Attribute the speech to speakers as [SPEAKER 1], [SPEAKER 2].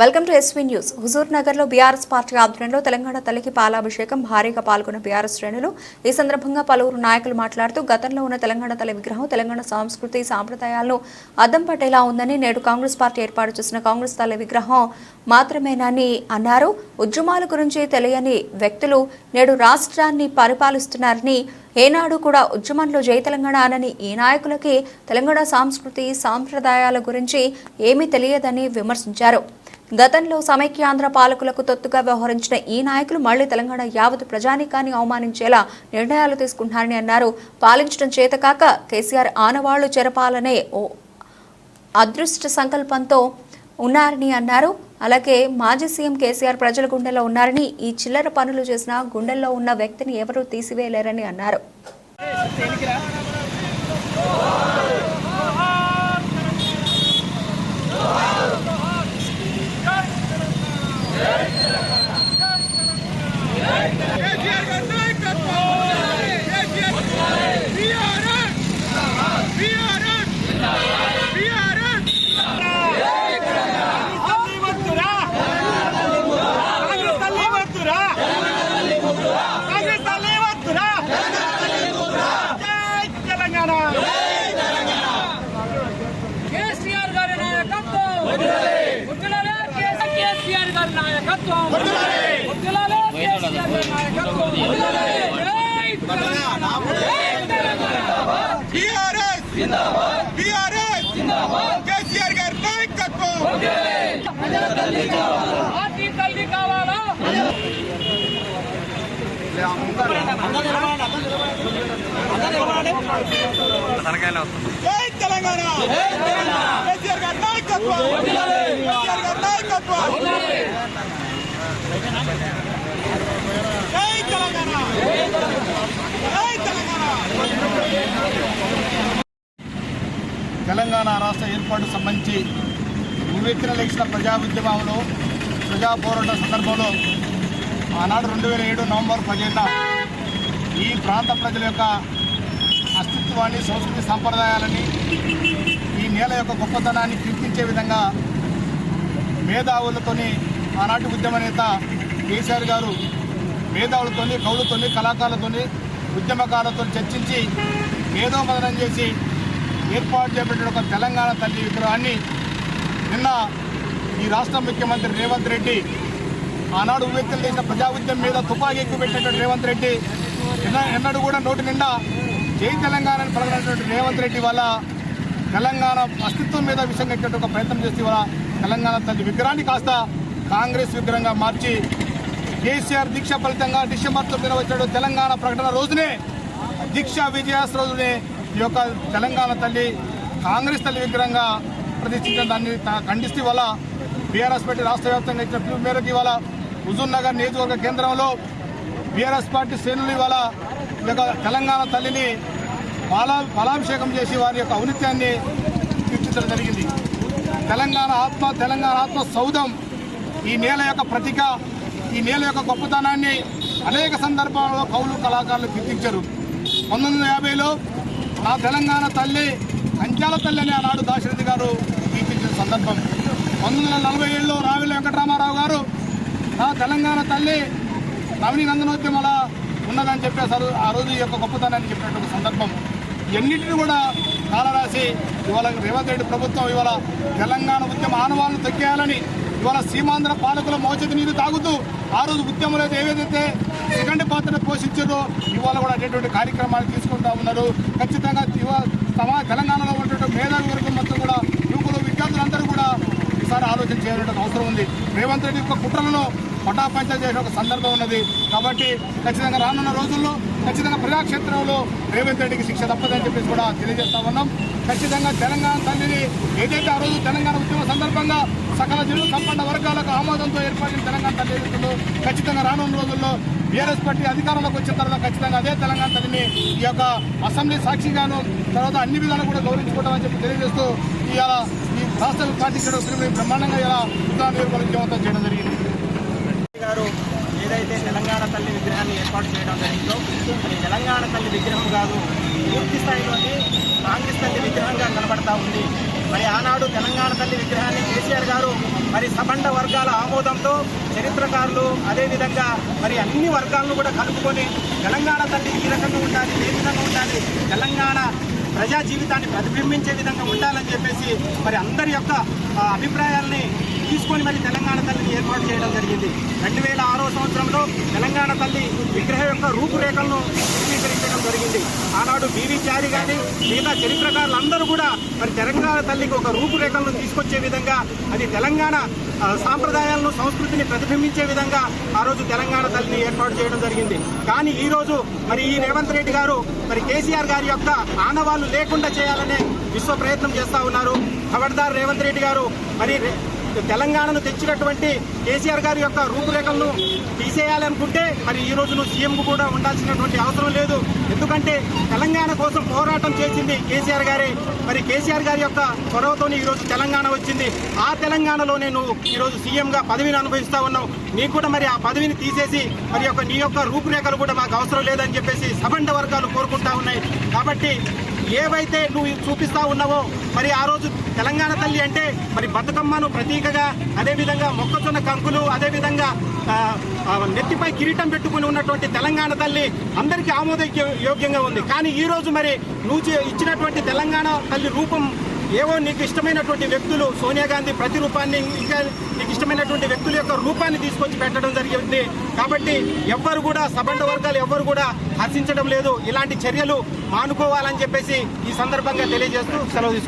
[SPEAKER 1] Welcome to SV news. Huzur నగర్లో BRS party ఆధ్వర్యంలో తెలంగాణ తల్లికి పాలాభిషేకం భారీగా పాల్గొన్న బీఆర్ఎస్ శ్రేణులు ఈ సందర్భంగా పలువురు నాయకులు మాట్లాడుతూ గతంలో ఉన్న తెలంగాణ తల్లి విగ్రహం తెలంగాణ సంస్కృతి సాంప్రదాయాలను అద్దం పట్టేలా ఉందని నేడు కాంగ్రెస్ పార్టీ ఏర్పాటు చేసిన కాంగ్రెస్ తల్లి విగ్రహం మాత్రమేనని అన్నారు. ఉద్యమాల గురించి తెలియని వ్యక్తులు నేడు రాష్ట్రాన్ని పరిపాలిస్తున్నారని ఏనాడు కూడా ఉద్యమంలో జై తెలంగాణ అనని ఈ నాయకులకి తెలంగాణ సంస్కృతి సాంప్రదాయాల గురించి ఏమీ తెలియదని విమర్శించారు. గతంలో సమైక్యాంధ్ర పాలకులకు తొత్తుగా వ్యవహరించిన ఈ నాయకులు మళ్ళీ తెలంగాణ యావత్ ప్రజానీకాన్ని అవమానించేలా నిర్ణయాలు తీసుకుంటున్నారని అన్నారు. పాలించడం చేతకాక కేసీఆర్ ఆనవాళ్ళు చెరపాలనే ఓ అదృష్ట సంకల్పంతో ఉన్నారని అన్నారు. అలాగే మాజీ సీఎం కేసీఆర్ ప్రజల గుండెల్లో ఉన్నారని ఈ చిల్లర పనులు చేసిన గుండెల్లో ఉన్న వ్యక్తిని ఎవరూ తీసివేయలేరని అన్నారు
[SPEAKER 2] కేసీఆర్ గారి నాయకత్వం కేసీఆర్ బీఆర్ఎస్ బీఆర్ఎస్ బీఆర్ఎస్ తల్లి వద్దురా కాంగ్రెస్ తల్లి వద్దురా కాంగ్రెస్ తల్లి వద్దురా జై తెలంగాణ
[SPEAKER 3] కేసీఆర్ గారి నాయకత్వం వదిలాలే కేసీఆర్ గారి నాయకత్వం. వదిలాలే కేసీఆర్ గారి నాయకత్వం. వదిలాలే జై తెలంగాణ. జై తెలంగాణ.
[SPEAKER 2] బీఆర్ఎస్. బీఆర్ఎస్. కేసీఆర్ గారి నాయకత్వం.
[SPEAKER 3] పార్టీ తల్లి కావాలా?
[SPEAKER 2] జై తెలంగాణ. కేసీఆర్ గారి నాయకత్వం. కేసీఆర్ గారి నాయకత్వం. జై తెలంగాణ రాష్ట్ర ఏర్పాటు సంబంధించి ఉవ్వెత్తిన లేచిన ప్రజా ఉద్యమంలో ప్రజా పోరాట సందర్భంలో ఆనాడు రెండు వేల ఏడు నవంబర్ పదిహేన ఈ ప్రాంత ప్రజల యొక్క అస్తిత్వాన్ని సంస్కృతి సంప్రదాయాలని ఈ నేల యొక్క గొప్పతనాన్ని కీర్తించే విధంగా మేధావులతోని ఆనాటి ఉద్యమ నేత కేసీఆర్ గారు మేధావులతోని కవులతోని కళాకారులతోని ఉద్యమకారులతో చర్చించి మేధో మదనం చేసి ఏర్పాటు చేపట్టిన ఒక తెలంగాణ తల్లి విగ్రహాన్ని నిన్న ఈ రాష్ట్ర ముఖ్యమంత్రి రేవంత్ రెడ్డి ఆనాడు ఉవ్వెత్తులు చేసిన ప్రజా ఉద్యమం మీద తుపాకీ ఎక్కువ పెట్టినటువంటి రేవంత్ రెడ్డి ఎన్న- ఎన్నడూ కూడా నోటి నిండా జై తెలంగాణని పలకనటువంటి రేవంత్ రెడ్డి వల్ల తెలంగాణ అస్తిత్వం మీద విషయం ఎక్కేట ఒక ప్రయత్నం చేస్తే వల్ల తెలంగాణ తల్లి విగ్రహాన్ని కాస్త కాంగ్రెస్ విగ్రహంగా మార్చి కేసీఆర్ దీక్ష ఫలితంగా డిసెంబర్ తొమ్మిదిన వచ్చాడు తెలంగాణ ప్రకటన రోజునే దీక్ష విజయాస్ రోజునే ఈ యొక్క తెలంగాణ తల్లి కాంగ్రెస్ తల్లి విగ్రహంగా ప్రతిష్ఠించిన దాన్ని తా- ఖండిస్తూ ఇవాళ బీఆర్ఎస్ పార్టీ రాష్ట్ర వ్యాప్తంగా ఇచ్చిన పిలుపు మేరకు ఇవాళ హుజూర్ నగర్ నియోజకవర్గ కేంద్రంలో బీఆర్ఎస్ పార్టీ శ్రేణులు ఇవాళ ఈ యొక్క తెలంగాణ తల్లిని పాలా ఫలాభిషేకం చేసి వారి యొక్క ఔనిత్యాన్ని తీర్చించడం జరిగింది. తెలంగాణ ఆత్మ తెలంగాణ ఆత్మ సౌధం ఈ నేల యొక్క ప్రతీక ఈ నేల యొక్క గొప్పతనాన్ని అనేక సందర్భాలలో కౌలు కళాకారులు గుర్తించారు. పంతొమ్మిది వందల యాభైలో నా తెలంగాణ తల్లి అంచాల తల్లి అని ఆనాడు దాశరథి గారు కీర్తించిన సందర్భం. పంతొమ్మిది వందల నలభై ఏడులో రావిల వెంకటరామారావు గారు నా తెలంగాణ తల్లి నవని నందనోద్యమలా ఉన్నదని చెప్పేశారు. ఆ రోజు యొక్క గొప్పతనాన్ని చెప్పినటువంటి సందర్భం. ఎన్నింటిని కూడా కాలరాసి ఇవాళ రేవంత్ రెడ్డి ప్రభుత్వం ఇవాళ తెలంగాణ ఉద్యమ ఆనవాళ్ళు తగ్గేయాలని ఇవాళ సీమాంధ్ర పాలకుల మోచేతి నీరు తాగుతూ ఆ రోజు ఉద్యమంలో ఏవేదైతే సెకండ్ పాత్ర పోషించారో ఇవాళ కూడా అటువంటి కార్యక్రమాలు తీసుకుంటా ఉన్నారు. ఖచ్చితంగా తమ తెలంగాణలో ఉన్నటువంటి మేధావి వర్గం మొత్తం కూడా యువకులు విద్యార్థులందరూ కూడా ఈసారి ఆలోచన చేయాలంటే అవసరం ఉంది. రేవంత్ రెడ్డి యొక్క కుట్రలను పటాపంచలు చేసిన ఒక సందర్భం ఉన్నది. కాబట్టి ఖచ్చితంగా రానున్న రోజుల్లో ఖచ్చితంగా ప్రజాక్షేత్రంలో రేవంత్ రెడ్డికి శిక్ష తప్పదని చెప్పేసి కూడా తెలియజేస్తా ఉన్నాం. ఖచ్చితంగా తెలంగాణ తల్లిని ఏదైతే ఆ రోజు తెలంగాణ ఉద్యమ సందర్భంగా సకల జిల్లా సంపన్న వర్గాలకు ఆమోదంతో ఏర్పడిన తెలంగాణ తల్లి ఏదైతుందో ఖచ్చితంగా రానున్న రోజుల్లో బీఆర్ఎస్ పార్టీ అధికారంలోకి వచ్చిన తర్వాత ఖచ్చితంగా అదే తెలంగాణ తల్లిని ఈ యొక్క అసెంబ్లీ సాక్షిగాను తర్వాత అన్ని విధాలు కూడా గౌరవించుకుంటామని చెప్పి తెలియజేస్తూ ఇవాళ ఈ రాష్ట్ర పార్టీ బ్రహ్మాండంగా ఇలా ఉద్దాన చేయడం జరిగింది.
[SPEAKER 4] గారు తెలంగాణ తల్లి విగ్రహాన్ని ఏర్పాటు చేయడం జరిగిందో అది తెలంగాణ తల్లి విగ్రహం కాదు పూర్తి స్థాయిలోనే కాంగ్రెస్ తల్లి విగ్రహంగా కనబడతా ఉంది. మరి ఆనాడు తెలంగాణ తల్లి విగ్రహాన్ని కేసీఆర్ గారు మరి సబండ వర్గాల ఆమోదంతో చరిత్రకారులు అదేవిధంగా మరి అన్ని వర్గాలను కూడా కలుపుకొని తెలంగాణ తల్లి ఈ రకంగా ఉండాలి ఏ విధంగా ఉండాలి తెలంగాణ ప్రజా జీవితాన్ని ప్రతిబింబించే విధంగా ఉండాలని చెప్పేసి మరి అందరి యొక్క అభిప్రాయాల్ని తీసుకొని మరి తెలంగాణ తల్లిని ఏర్పాటు చేయడం జరిగింది. రెండు వేల ఆరో సంవత్సరంలో తెలంగాణ తల్లి విగ్రహం యొక్క రూపురేఖలను చిత్రీకరించడం జరిగింది. ఆనాడు బీవీ చారి కానీ మిగతా చరిత్రకారులందరూ కూడా మరి తెలంగాణ తల్లికి ఒక రూపురేఖలను తీసుకొచ్చే విధంగా అది తెలంగాణ సాంప్రదాయాలను సంస్కృతిని ప్రతిబింబించే విధంగా ఆ రోజు తెలంగాణ తల్లిని ఏర్పాటు చేయడం జరిగింది. కానీ ఈరోజు మరి ఈ రేవంత్ రెడ్డి గారు మరి కేసీఆర్ గారి యొక్క ఆనవాళ్ళు లేకుండా చేయాలనే విశ్వ ప్రయత్నం చేస్తా ఉన్నారు. ఖబర్దార్ రేవంత్ రెడ్డి గారు మరి తెలంగాణను తెచ్చినటువంటి కేసీఆర్ గారి యొక్క రూపురేఖలను తీసేయాలనుకుంటే మరి ఈ రోజు నువ్వు సీఎం కూడా ఉండాల్సినటువంటి అవసరం లేదు. ఎందుకంటే తెలంగాణ కోసం పోరాటం చేసింది కేసీఆర్ గారే. మరి కేసీఆర్ గారి యొక్క చొరవతోనే ఈరోజు తెలంగాణ వచ్చింది. ఆ తెలంగాణలోనే నువ్వు ఈరోజు సీఎంగా పదవిని అనుభవిస్తా ఉన్నావు. నీకు కూడా మరి ఆ పదవిని తీసేసి మరి యొక్క నీ యొక్క రూపురేఖలు కూడా మాకు అవసరం లేదని చెప్పేసి సబండ వర్గాలు కోరుకుంటా ఉన్నాయి. కాబట్టి ఏవైతే నువ్వు చూపిస్తా ఉన్నావో మరి ఆ రోజు తెలంగాణ తల్లి అంటే మరి బతుకమ్మను ప్రతీకగా అదేవిధంగా మొక్కజొన్న కంకులు అదేవిధంగా నెత్తిపై కిరీటం పెట్టుకుని ఉన్నటువంటి తెలంగాణ తల్లి అందరికీ ఆమోద యోగ్యంగా ఉంది. కానీ ఈరోజు మరి నువ్వు ఇచ్చినటువంటి తెలంగాణ తల్లి రూపం ఏవో నీకు ఇష్టమైనటువంటి వ్యక్తులు సోనియా గాంధీ ప్రతిరూపాన్ని ఇంకా నీకు ఇష్టమైనటువంటి వ్యక్తుల యొక్క రూపాన్ని తీసుకొచ్చి పెట్టడం జరిగింది. కాబట్టి ఎవ్వరు కూడా సబండ వర్గాలు ఎవ్వరు కూడా హర్షించడం లేదు. ఇలాంటి చర్యలు మానుకోవాలని చెప్పేసి ఈ సందర్భంగా తెలియజేస్తూ సెలవు